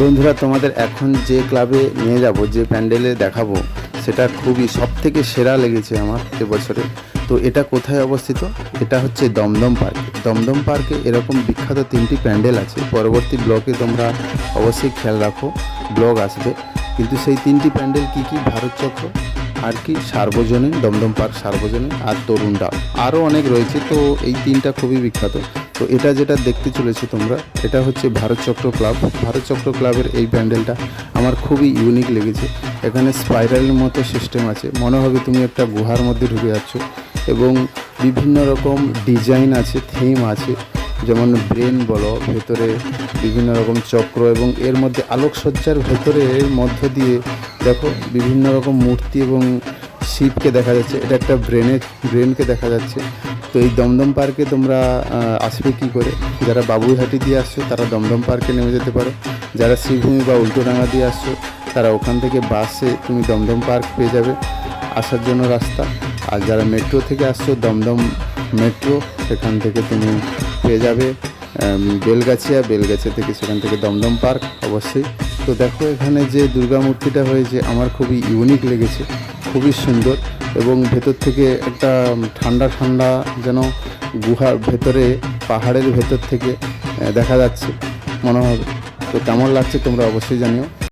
বন্ধুরা, তোমাদের এখন যে ক্লাবে নিয়ে যাব, যে প্যান্ডেলে দেখাবো, সেটা খুবই সব থেকে সেরা লেগেছে আমার এবছরে। তো এটা কোথায় অবস্থিত? এটা হচ্ছে দমদম পার্ক। দমদম পার্কে এরকম বিখ্যাত তিনটি প্যান্ডেল আছে। পরবর্তী ব্লকে তোমরা অবশ্যই খেয়াল রাখো, ব্লগ আসবে। কিন্তু সেই তিনটি প্যান্ডেল কি কি ভারত চক্র? আর কি সার্বজনীন, দমদম পার্ক সার্বজনীন, আর তরুণ তরুণডা আরও অনেক রয়েছে, তো এই তিনটা খুবই বিখ্যাত। তো এটা যেটা দেখতে চলেছো তোমরা, এটা হচ্ছে ভারত চক্র ক্লাব। ভারত চক্র ক্লাবের এই প্যান্ডেলটা আমার খুবই ইউনিক লেগেছে। এখানে স্পাইরালের মতো সিস্টেম আছে। মনে হবে তুমি একটা গুহার মধ্যে ঢুকে যাচ্ছ এবং বিভিন্ন রকম ডিজাইন আছে থিম আছে। যেমন ব্রেন বলো, ভেতরে বিভিন্ন রকম চক্র এবং এর মধ্যে আলোকসজ্জার ভেতরে মধ্য দিয়ে দেখো বিভিন্ন রকম মূর্তি এবং শিবকে দেখা যাচ্ছে, এটা একটা ব্রেনের, ব্রেনকে দেখা যাচ্ছে। তো এই দমদম পার্কে তোমরা আসবে কী করে? যারা বাবুইহাটি দিয়ে আসছো, তারা দমদম পার্কে নেমে যেতে পারো। যারা শ্রীভূমি বা উল্টোডাঙ্গা দিয়ে আসছো, তারা ওখান থেকে বাসে তুমি দমদম পার্ক পেয়ে যাবে। আসার জন্য রাস্তা। আর যারা মেট্রো থেকে আসছো, দমদম মেট্রো, সেখান থেকে তুমি পেয়ে যাবে বেলগাছিয়া। বেলগাছিয়া থেকে সেখান থেকে দমদম পার্ক অবশ্যই। তো দেখো এখানে যে দুর্গা মূর্তিটা হয়েছে, আমার খুবই ইউনিক লেগেছে। খুবই সুন্দর এবং ভেতর থেকে একটা ঠান্ডা ঠান্ডা যেন গুহার ভেতরে, পাহাড়ের ভেতর থেকে দেখা যাচ্ছে মনে হবে তো কেমন লাগছে তোমরা অবশ্যই জানিও।